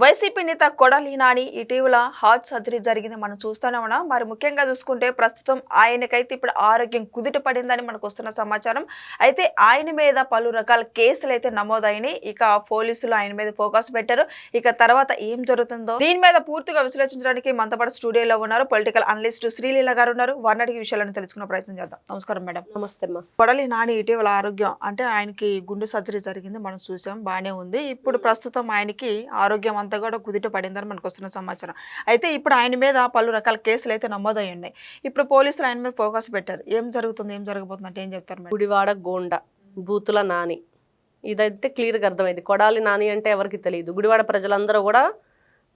YCP నేత కొడాలి నాని ఇటీవల heart surgery జరిగింది మనం చూస్తూనే ఉన్నాం. మరి ముఖ్యంగా చూసుకుంటే ప్రస్తుతం ఆయనకైతే ఇప్పుడు ఆరోగ్యం కుదుట పడిందని మనకు వస్తున్న సమాచారం. అయితే ఆయన మీద పలు రకాల కేసులు అయితే నమోదైనాయి. ఇక పోలీసులు ఆయన మీద ఫోకస్ పెట్టారు. ఇక తర్వాత ఏం జరుగుతుందో దీని మీద పూర్తిగా విశ్లేషించడానికి మనతో స్టూడియోలో ఉన్నారు పొలిటికల్ అనలిస్ట్ శ్రీలీల గారు ఉన్నారు. వారిని విషయాలను తెలుసుకునే ప్రయత్నం చేద్దాం. నమస్కారం మేడం. నమస్తే కొడలి నాని ఇటీవల ఆరోగ్యం అంటే ఆయనకి గుండె సర్జరీ జరిగింది మనం చూసాం. బాగానే ఉంది. ఇప్పుడు ప్రస్తుతం ఆయనకి ఆరోగ్యం అంతా కూడా కుదిట పడిందని మనకు వస్తున్న సమాచారం. అయితే ఇప్పుడు ఆయన మీద పలు రకాల కేసులు అయితే నమోదై ఉన్నాయి. ఇప్పుడు పోలీసులు ఆయన మీద ఫోకస్ పెట్టారు. ఏం జరుగుతుంది ఏం జరగబోతుంది అంటే ఏం చెప్తారు గుడివాడ గోండ బూతుల నాని. ఇదైతే క్లియర్గా అర్థమైంది. కొడాలి నాని అంటే ఎవరికి తెలియదు. గుడివాడ ప్రజలందరూ కూడా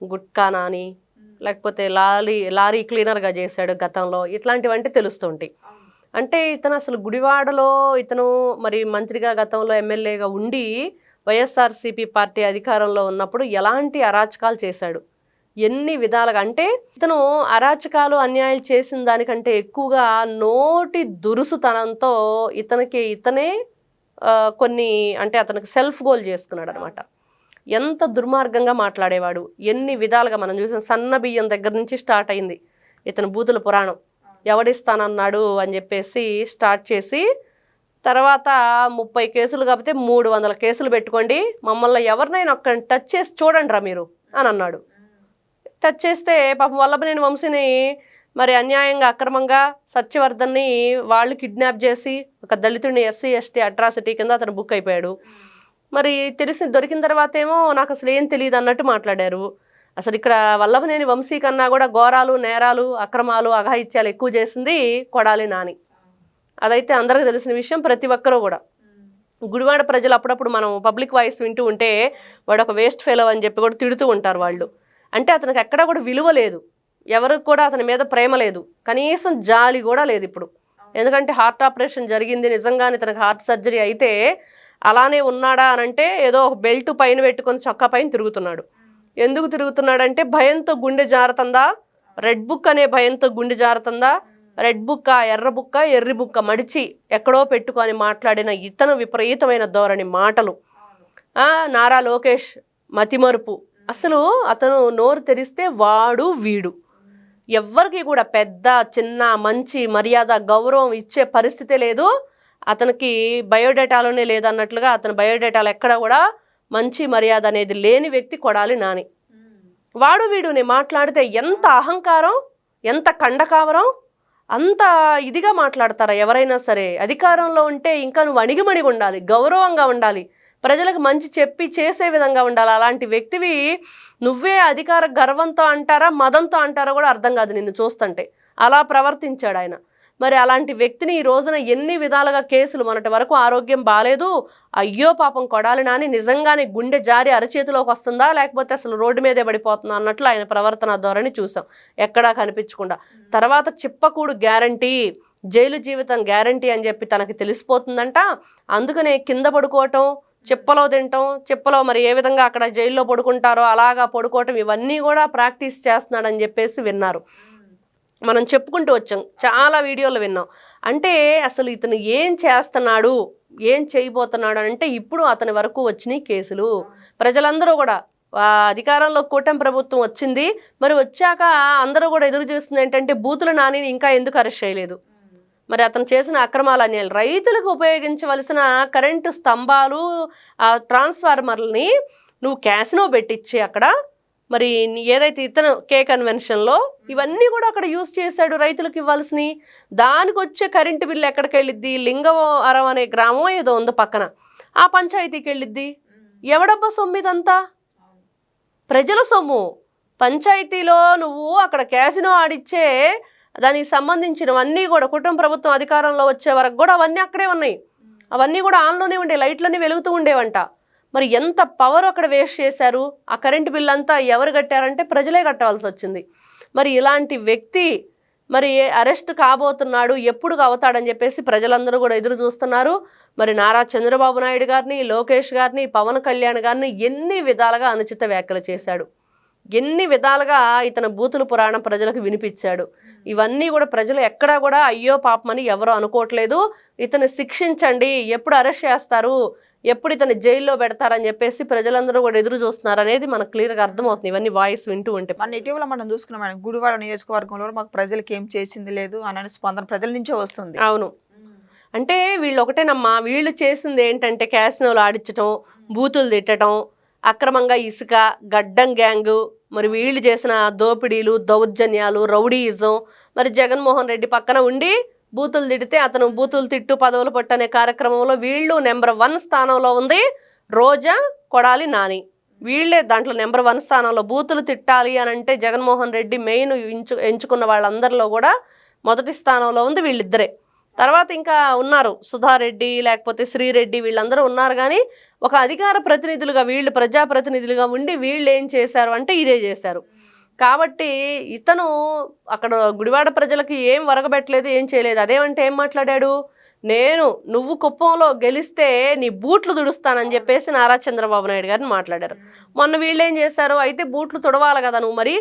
గుట్కా నాని లేకపోతే లారీ లారీ క్లీనర్గా చేశాడు గతంలో. ఇట్లాంటివంటే తెలుస్తుంటాయి. అంటే ఇతను అసలు గుడివాడలో ఇతను మరి మంత్రిగా గతంలో ఎమ్మెల్యేగా ఉండి వైఎస్ఆర్సీపీ పార్టీ అధికారంలో ఉన్నప్పుడు ఎలాంటి అరాచకాలు చేశాడు? ఎన్ని విధాలుగా? అంటే ఇతను అరాచకాలు అన్యాయాలు చేసిన దానికంటే ఎక్కువగా నోటి దురుసుతనంతో ఇతనికి ఇతనే కొన్ని అంటే అతనికి సెల్ఫ్ గోల్ చేసుకున్నాడు అనమాట ఎంత దుర్మార్గంగా మాట్లాడేవాడు? ఎన్ని విధాలుగా? మనం చూసిన సన్న బియ్యం దగ్గర నుంచి స్టార్ట్ అయింది. ఇతను బూతుల పురాణం. ఎవడిస్తానన్నాడు అని చెప్పేసి స్టార్ట్ చేసి తర్వాత ముప్పై కేసులు కాకపోతే మూడు వందల కేసులు పెట్టుకోండి. మమ్మల్ని ఎవరినైనా ఒక్కరిని టచ్ చేసి చూడండి రా మీరు అని అన్నాడు. టచ్ చేస్తే పాపం వల్లభనేని వంశీని మరి అన్యాయంగా అక్రమంగా సత్యవర్ధన్ని వాళ్ళు కిడ్నాప్ చేసి ఒక దళితుడిని ఎస్సీ ఎస్టీ అట్రాసిటీ కింద అతను బుక్ అయిపోయాడు. మరి తెలిసి దొరికిన తర్వాత ఏమో నాకు అసలు ఏం తెలియదు అన్నట్టు మాట్లాడారు. అసలు ఇక్కడ వల్లభనేని వంశీ కన్నా కూడా ఘోరాలు నేరాలు అక్రమాలు అఘాయిత్యాలు ఎక్కువ చేసింది కొడాలి నాని. అదైతే అందరికీ తెలిసిన విషయం ప్రతి ఒక్కరూ కూడా. గుడివాడ ప్రజలు అప్పుడప్పుడు మనం పబ్లిక్ వాయిస్ వింటూ ఉంటే వాడు ఒక వేస్ట్ ఫెలో అని చెప్పి కూడా తిడుతూ ఉంటారు వాళ్ళు. అంటే అతనికి ఎక్కడా కూడా విలువ లేదు. ఎవరికి కూడా అతని మీద ప్రేమ లేదు. కనీసం జాలి కూడా లేదు ఇప్పుడు. ఎందుకంటే హార్ట్ ఆపరేషన్ జరిగింది నిజంగానే తనకు హార్ట్ సర్జరీ అయితే అలానే ఉన్నాడా అని అంటే ఏదో ఒక బెల్ట్ పైన పెట్టుకొని చొక్కా పైన తిరుగుతున్నాడు. ఎందుకు తిరుగుతున్నాడంటే భయంతో గుండె జారుతుందా? రెడ్ బుక్ అనే భయంతో గుండె జారుతుందా? రెడ్ బుక్క ఎర్ర బుక్క ఎర్రి బుక్క మడిచి ఎక్కడో పెట్టుకొని మాట్లాడిన ఇతను విపరీతమైన ధోరణి మాటలు. నారా లోకేష్ మతిమరుపు. అసలు అతను నోరు తెరిస్తే వాడు వీడు. ఎవ్వరికి కూడా పెద్ద చిన్న మంచి మర్యాద గౌరవం ఇచ్చే పరిస్థితే లేదు. అతనికి బయోడేటాలోనే లేదన్నట్లుగా అతని బయోడేటాలో ఎక్కడ కూడా మంచి మర్యాద అనేది లేని వ్యక్తి కొడాలి నాని. వాడు వీడు నేను మాట్లాడితే ఎంత అహంకారం ఎంత కండకావరం అంత ఇదిగా మాట్లాడతారా ఎవరైనా సరే? అధికారంలో ఉంటే ఇంకా నువ్వు అణిగిమణిగి ఉండాలి గౌరవంగా ఉండాలి ప్రజలకు మంచి చెప్పి చేసే విధంగా ఉండాలి. అలాంటి వ్యక్తివి నువ్వే అధికార గర్వంతో అంటారా మదంతో అంటారా కూడా అర్థం కాదు నిన్ను చూస్తుంటే. అలా ప్రవర్తించాడు ఆయన. మరి అలాంటి వ్యక్తిని ఈ రోజున ఎన్ని విధాలుగా కేసులు మొన్నటి వరకు ఆరోగ్యం బాగాలేదు అయ్యో పాపం కొడాలి నాని నిజంగానే గుండె జారి అరచేతిలోకి వస్తుందా లేకపోతే అసలు రోడ్డు మీదే పడిపోతుందా అన్నట్లు ఆయన ప్రవర్తన ధోరణి చూసాం ఎక్కడా కనిపించకుండా. తర్వాత చిప్పకూడు గ్యారంటీ జైలు జీవితం గ్యారంటీ అని చెప్పి తనకి తెలిసిపోతుందంట. అందుకనే కింద పడుకోవటం చిప్పలో తినటం చిప్పలో మరి ఏ విధంగా అక్కడ జైల్లో పడుకుంటారో అలాగా పడుకోవటం ఇవన్నీ కూడా ప్రాక్టీస్ చేస్తున్నాడని చెప్పేసి విన్నారు. మనం చెప్పుకుంటూ వచ్చాం. చాలా వీడియోలు విన్నాం. అంటే అసలు ఇతను ఏం చేస్తున్నాడు? ఏం చేయబోతున్నాడు అంటే ఇప్పుడు అతని వరకు వచ్చినాయి కేసులు. ప్రజలందరూ కూడా అధికారంలో కూటమి ప్రభుత్వం వచ్చింది. మరి వచ్చాక అందరూ కూడా ఎదురు చూస్తుంది ఏంటంటే బూతుల నాని ఇంకా ఎందుకు అరెస్ట్ చేయలేదు? మరి అతను చేసిన అక్రమాలు అన్యాయాలు. రైతులకు ఉపయోగించవలసిన కరెంటు స్తంభాలు ఆ ట్రాన్స్ఫార్మర్లని నువ్వు క్యాసినో పెట్టించి అక్కడ మరి ఏదైతే ఇతను కే కన్వెన్షన్లో ఇవన్నీ కూడా అక్కడ యూజ్ చేశాడు రైతులకు ఇవ్వాల్సినవి దానికి వచ్చే కరెంటు బిల్లు ఎక్కడికి వెళ్ళిద్ది? లింగవరం అనే గ్రామం ఏదో ఉంది పక్కన. ఆ పంచాయతీకి వెళ్ళిద్ది. ఎవడబ్బా సొమ్ము ఇదంతా? ప్రజల సొమ్ము. పంచాయతీలో నువ్వు అక్కడ క్యాసినో ఆడిచ్చే దానికి సంబంధించినవన్నీ కూడా కుటుంబ ప్రభుత్వం అధికారంలో వచ్చే వరకు కూడా అవన్నీ అక్కడే ఉన్నాయి. అవన్నీ కూడా ఆన్లోనే ఉండే లైట్లన్నీ వెలుగుతూ ఉండేవంట. మరి ఎంత పవర్ అక్కడ వేస్ట్ చేశారు? ఆ కరెంటు బిల్ అంతా ఎవరు కట్టారంటే ప్రజలే కట్టాల్సి వచ్చింది. మరి ఇలాంటి వ్యక్తి మరి అరెస్ట్ కాబోతున్నాడు? ఎప్పుడు అవుతాడని చెప్పేసి ప్రజలందరూ కూడా ఎదురు చూస్తున్నారు. మరి నారా చంద్రబాబు నాయుడు గారిని లోకేష్ గారిని పవన్ కళ్యాణ్ గారిని ఎన్ని విధాలుగా అనుచిత వ్యాఖ్యలు చేశాడు. ఎన్ని విధాలుగా ఇతను బూతుల పురాణం ప్రజలకు వినిపించాడు. ఇవన్నీ కూడా ప్రజలు ఎక్కడా కూడా అయ్యో పాపమని ఎవరు అనుకోవట్లేదు. ఇతను శిక్షించండి ఎప్పుడు అరెస్ట్ చేస్తారు? ఎప్పుడు ఇతను జైల్లో పెడతారని చెప్పేసి ప్రజలందరూ కూడా ఎదురు చూస్తున్నారు అనేది మనకు క్లియర్గా అర్థమవుతుంది. ఇవన్నీ వాయిస్ వింటూ ఉంటే. మన ఇటీవల మనం చూసుకున్నాం మేడం గుడివాడ నియోజకవర్గంలో మాకు ప్రజలకి ఏం చేసింది లేదు అని స్పందన ప్రజల నుంచే వస్తుంది. అవును. అంటే వీళ్ళు ఒకటేనమ్మా వీళ్ళు చేసింది ఏంటంటే క్యాసినోలు ఆడించటం బూతులు తిట్టడం అక్రమంగా ఇసుక గడ్డం గ్యాంగు మరి వీళ్ళు చేసిన దోపిడీలు దౌర్జన్యాలు రౌడీయిజం మరి జగన్మోహన్ రెడ్డి పక్కన ఉండి బూతులు తిడితే అతను బూతులు తిట్టు పదవులు పట్టనే కార్యక్రమంలో వీళ్ళు నెంబర్ వన్ స్థానంలో ఉంది. రోజా కొడాలి నాని. వీళ్ళే దాంట్లో నెంబర్ వన్ స్థానంలో బూతులు తిట్టాలి అని అంటే జగన్మోహన్ రెడ్డి మెయిన్ ఎంచు ఎంచుకున్న వాళ్ళందరిలో కూడా మొదటి స్థానంలో ఉంది వీళ్ళిద్దరే. తర్వాత ఇంకా ఉన్నారు సుధారెడ్డి లేకపోతే శ్రీరెడ్డి వీళ్ళందరూ ఉన్నారు కానీ ఒక అధికార ప్రతినిధులుగా వీళ్ళు ప్రజాప్రతినిధులుగా ఉండి వీళ్ళు ఏం చేశారు అంటే ఇదే చేశారు. కాబట్టి ఇతను అక్కడ గుడివాడ ప్రజలకి ఏం వరగబెట్టలేదు ఏం చేయలేదు. అదేమంటే ఏం మాట్లాడాడు? నేను నువ్వు కుప్పంలో గెలిస్తే నీ బూట్లు తుడుస్తానని చెప్పేసి నారా చంద్రబాబు నాయుడు గారిని మాట్లాడారు. మొన్న వీళ్ళు ఏం చేశారు? అయితే బూట్లు తుడవాలి కదా నువ్వు మరి?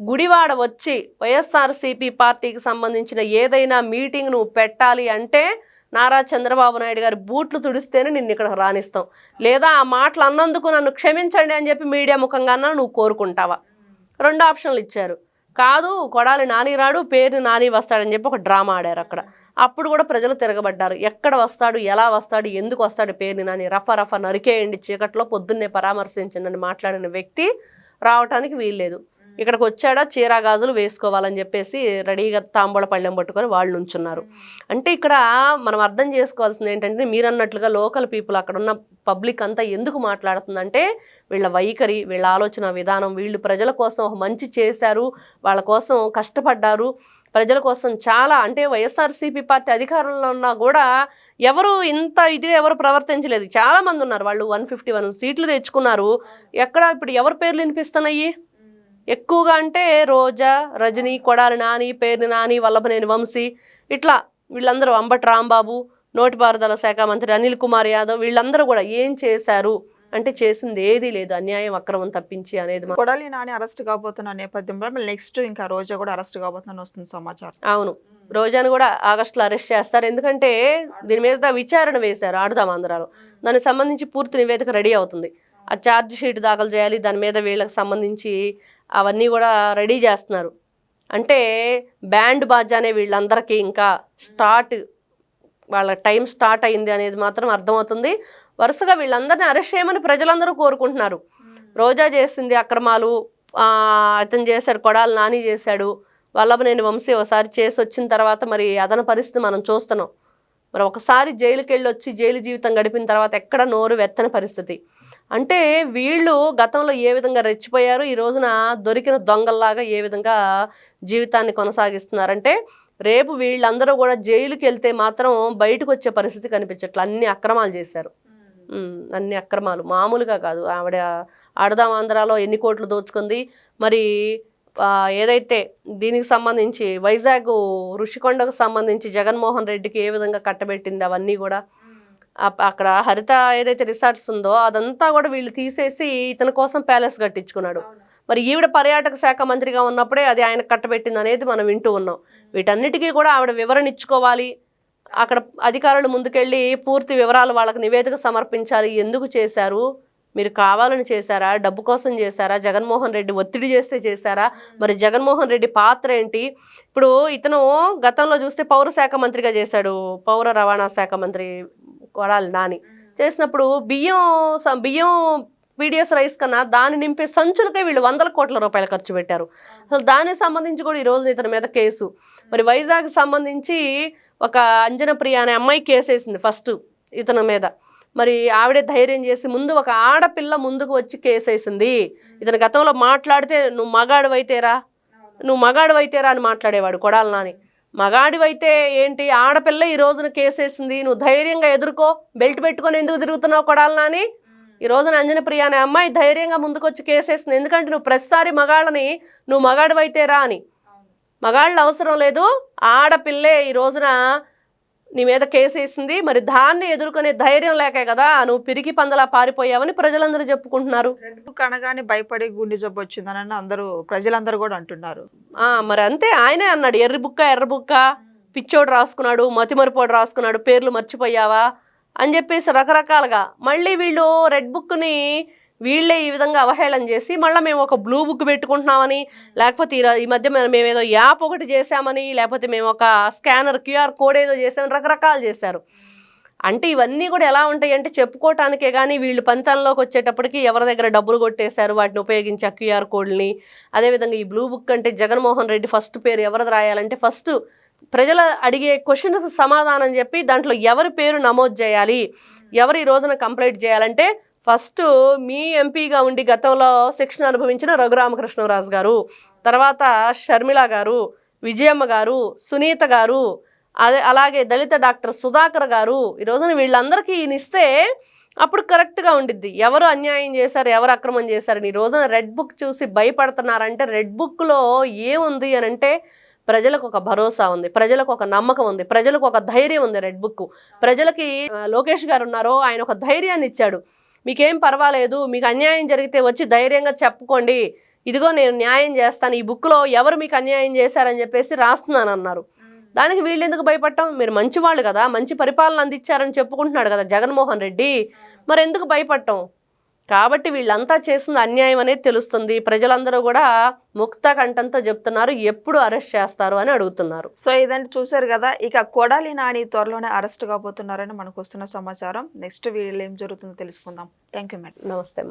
గుడివాడ వచ్చి వైఎస్ఆర్సీపీ పార్టీకి సంబంధించిన ఏదైనా మీటింగ్ నువ్వు పెట్టాలి అంటే నారా చంద్రబాబు నాయుడు గారి బూట్లు తుడిస్తేనే నిన్ను ఇక్కడ రాణిస్తాం లేదా ఆ మాటలు అన్నందుకు నన్ను క్షమించండి అని చెప్పి మీడియా ముఖంగా నువ్వు కోరుకుంటావా? రెండు ఆప్షన్లు ఇచ్చారు. కాదు కొడాలి నాని రాడు పేరు నాని వస్తాడని చెప్పి ఒక డ్రామా ఆడారు అక్కడ. అప్పుడు కూడా ప్రజలు తిరగబడ్డారు. ఎక్కడ వస్తాడు ఎలా వస్తాడు ఎందుకు వస్తాడు పేరుని నాని? రఫ రఫ నరికేయండి చీకట్లో పొద్దున్నే పరామర్శించండి మాట్లాడిన వ్యక్తి రావటానికి వీల్లేదు. ఇక్కడికి వచ్చాడా చీరా గాజులు వేసుకోవాలని చెప్పేసి రెడీగా తాంబూల పళ్ళెం పట్టుకొని వాళ్ళు ఉంచున్నారు అంటే ఇక్కడ మనం అర్థం చేసుకోవాల్సింది ఏంటంటే మీరు అన్నట్లుగా లోకల్ పీపుల్ అక్కడ ఉన్న పబ్లిక్ అంతా ఎందుకు మాట్లాడుతుందంటే వీళ్ళ వైఖరి వీళ్ళ ఆలోచన విధానం వీళ్ళు ప్రజల కోసం ఒక మంచి చేశారు వాళ్ళ కోసం కష్టపడ్డారు. ప్రజల కోసం చాలా అంటే వైఎస్ఆర్సీపీ పార్టీ అధికారంలో ఉన్నా కూడా ఎవరు ఇంత ఇది ఎవరు ప్రవర్తించలేదు. చాలామంది ఉన్నారు. వాళ్ళు వన్ ఫిఫ్టీ వన్ సీట్లు తెచ్చుకున్నారు. ఎక్కడ ఇప్పుడు ఎవరి పేర్లు వినిపిస్తున్నాయి? ఎక్కువగా అంటే రోజా రజని కొడాలి నాని పేర్ని నాని వల్లభనేని వంశీ ఇట్లా వీళ్ళందరూ అంబటి రాంబాబు నోటిపారుదల శాఖ మంత్రి అనిల్ కుమార్ యాదవ్ వీళ్ళందరూ కూడా ఏం చేశారు? అంటే చేసింది ఏదీ లేదు. అన్యాయం అక్రమం తప్పించి అనేది కొడాలి నాని అరెస్ట్ కాబోతున్న నేపథ్యంలో నెక్స్ట్ ఇంకా రోజా కూడా అరెస్ట్ కాబోతుందని వస్తుంది సమాచారం. అవును. రోజాను కూడా ఆగస్టులో అరెస్ట్ చేస్తారు. ఎందుకంటే దీని మీద విచారణ వేశారు ఆడుదాం ఆంధ్రాలో. దానికి సంబంధించి పూర్తి నివేదిక రెడీ అవుతుంది. ఆ ఛార్జ్ షీట్ దాఖలు చేయాలి. దాని మీద వీళ్ళకి సంబంధించి అవన్నీ కూడా రెడీ చేస్తున్నారు. అంటే బ్యాండ్ బాజానే వీళ్ళందరికీ ఇంకా స్టార్ట్ వాళ్ళ టైం స్టార్ట్ అయింది అనేది మాత్రం అర్థమవుతుంది. వరుసగా వీళ్ళందరినీ అరెస్ట్ చేయమని ప్రజలందరూ కోరుకుంటున్నారు. రోజా చేసింది అక్రమాలు అతను చేశాడు కొడాలి నాని చేశాడు వల్లభనేని వంశీ ఒకసారి చేసి వచ్చిన తర్వాత మరి అదన పరిస్థితి మనం చూస్తున్నాం. మరి ఒకసారి జైలుకి వెళ్ళి వచ్చి జైలు జీవితం గడిపిన తర్వాత ఎక్కడ నోరు వెత్తని పరిస్థితి. అంటే వీళ్ళు గతంలో ఏ విధంగా రెచ్చిపోయారు? ఈ రోజున దొరికిన దొంగల్లాగా ఏ విధంగా జీవితాన్ని కొనసాగిస్తున్నారంటే రేపు వీళ్ళందరూ కూడా జైలుకి వెళ్తే మాత్రం బయటకు వచ్చే పరిస్థితి కనిపించట్ల. అన్ని అక్రమాలు చేశారు. అన్ని అక్రమాలు. మామూలుగా కాదు. ఆవిడ ఆడదాం ఆంధ్రాలో ఎన్ని కోట్లు దోచుకుంది. మరి ఏదైతే దీనికి సంబంధించి వైజాగ్ ఋషికొండకు సంబంధించి జగన్మోహన్ రెడ్డికి ఏ విధంగా కట్టబెట్టింది అవన్నీ కూడా అక్కడ హరిత ఏదైతే రిసార్ట్స్ ఉందో అదంతా కూడా వీళ్ళు తీసేసి ఇతని కోసం ప్యాలెస్ కట్టించుకున్నాడు. మరి ఈవిడ పర్యాటక శాఖ మంత్రిగా ఉన్నప్పుడే అది ఆయన కట్టబెట్టింది అనేది మనం వింటూ ఉన్నాం. వీటన్నిటికీ కూడా ఆవిడ వివరణ ఇచ్చుకోవాలి. అక్కడ అధికారులు ముందుకెళ్ళి పూర్తి వివరాలు వాళ్ళకి నివేదిక సమర్పించాలి. ఎందుకు చేశారు? మీరు కావాలని చేశారా? డబ్బు కోసం చేశారా? జగన్మోహన్ రెడ్డి ఒత్తిడి చేస్తే చేశారా? మరి జగన్మోహన్ రెడ్డి పాత్ర ఏంటి? ఇప్పుడు ఇతను గతంలో చూస్తే పౌర శాఖ మంత్రిగా చేశాడు. పౌర రవాణా శాఖ మంత్రి కొడాలి నాని. చేసినప్పుడు బియ్యం స- బియ్యం పీడిఎస్ రైస్ కన్నా దాన్ని నింపే సంచులకే వీళ్ళు వందల కోట్ల రూపాయలు ఖర్చు పెట్టారు. అసలు దానికి సంబంధించి కూడా ఈ రోజు ఇతని మీద కేసు. మరి వైజాగ్ సంబంధించి ఒక అంజన ప్రియ అనే అమ్మాయి కేసు వేసింది ఫస్ట్ ఇతని మీద. మరి ఆవిడే ధైర్యం చేసి ముందు ఒక ఆడపిల్ల ముందుకు వచ్చి కేసు వేసింది. ఇతను గతంలో మాట్లాడితే నువ్వు మగాడు అయితేరా నువ్వు మగాడు అయితేరా అని మాట్లాడేవాడు కొడాలి నాని. మగాడివైతే ఏంటి ఆడపిల్ల ఈ రోజున కేసేసింది నువ్వు ధైర్యంగా ఎదుర్కో బెల్ట్ పెట్టుకొని ఎందుకు తిరుగుతున్నావు కొడాలి నాని? ఈ రోజున అంజన ప్రియ అనే అమ్మాయి ధైర్యంగా ముందుకొచ్చి కేసేసింది. ఎందుకంటే నువ్వు ప్రతిసారి మగాళ్ళని నువ్వు మగాడివైతేరా అని. మగాళ్ళు అవసరం లేదు. ఆడపిల్లే ఈ రోజున నీ మీద కేసేసింది మరి దాన్ని ఎదుర్కొనే ధైర్యం లేకే కదా నువ్వు పిరికి పందలా పారిపోయావని ప్రజలందరూ చెప్పుకుంటున్నారు. రెడ్ బుక్ అనగానే భయపడి గుండె జబ్బు వచ్చిందని అందరూ ప్రజలందరూ కూడా అంటున్నారు. ఆ, మరి అంతే ఆయనే అన్నాడు ఎర్రి బుక్క ఎర్ర బుక్క పిచ్చోడు రాసుకున్నాడు మతిమరిపోడు రాసుకున్నాడు పేర్లు మర్చిపోయావా అని చెప్పేసి రకరకాలుగా. మళ్ళీ వీళ్ళు రెడ్ బుక్ని వీళ్ళే ఈ విధంగా అవహేళన చేసి మళ్ళీ మేము ఒక బ్లూ బుక్ పెట్టుకుంటున్నామని లేకపోతే ఈ మధ్య మేము మేము ఏదో యాప్ ఒకటి చేసామని లేకపోతే మేము ఒక స్కానర్ క్యూఆర్ కోడ్ ఏదో చేసామని రకరకాలు చేశారు. అంటే ఇవన్నీ కూడా ఎలా ఉంటాయి అంటే చెప్పుకోవటానికే కానీ వీళ్ళు పంతంలోకి వచ్చేటప్పటికి ఎవరి దగ్గర డబ్బులు కొట్టేశారు వాటిని ఉపయోగించి ఆ క్యూఆర్ కోడ్ని. అదేవిధంగా ఈ బ్లూ బుక్ అంటే జగన్మోహన్ రెడ్డి ఫస్ట్ పేరు ఎవరిది రాయాలంటే ఫస్ట్ ప్రజలు అడిగే క్వశ్చన్స్ సమాధానం చెప్పి దాంట్లో ఎవరి పేరు నమోదు చేయాలి ఎవరు ఈ రోజున కంప్లైంట్ చేయాలంటే ఫస్ట్ మీ ఎంపీగా ఉండి గతంలో శిక్షణ అనుభవించిన రఘురామకృష్ణరాజు గారు తర్వాత షర్మిల గారు విజయమ్మ గారు సునీత గారు అదే అలాగే దళిత డాక్టర్ సుధాకర్ గారు ఈ రోజున వీళ్ళందరికీ ఈయన ఇస్తే అప్పుడు కరెక్ట్గా ఉండిద్ది. ఎవరు అన్యాయం చేశారు ఎవరు అక్రమం చేశారు ఈ రోజున రెడ్ బుక్ చూసి భయపడుతున్నారంటే రెడ్ బుక్లో ఏముంది అని అంటే ప్రజలకు ఒక భరోసా ఉంది ప్రజలకు ఒక నమ్మకం ఉంది ప్రజలకు ఒక ధైర్యం ఉంది రెడ్ బుక్ ప్రజలకి లోకేష్ గారు ఉన్నారో ఆయన ఒక ధైర్యాన్ని ఇచ్చాడు. మీకేం పర్వాలేదు మీకు అన్యాయం జరిగితే వచ్చి ధైర్యంగా చెప్పుకోండి. ఇదిగో నేను న్యాయం చేస్తాను ఈ బుక్లో ఎవరు మీకు అన్యాయం చేశారని చెప్పేసి రాస్తున్నాను అన్నారు దానికి వీళ్ళు ఎందుకు భయపడటం మీరు మంచి వాళ్ళు కదా మంచి పరిపాలన అందించారని చెప్పుకుంటున్నాడు కదా జగన్మోహన్ రెడ్డి. మరి ఎందుకు భయపడటం కాబట్టి వీళ్ళంతా చేసిన అన్యాయం అనేది తెలుస్తుంది. ప్రజలందరూ కూడా ముక్త కంఠంతో చెప్తున్నారు. ఎప్పుడు అరెస్ట్ చేస్తారు అని అడుగుతున్నారు. సో ఇదంటే చూశారు కదా. ఇక కొడాలి నాని త్వరలోనే అరెస్ట్ కాబోతున్నారని మనకు వస్తున్న సమాచారం. నెక్స్ట్ వీడియోలో ఏం జరుగుతుందో తెలుసుకుందాం. Thank you madam. నమస్తే.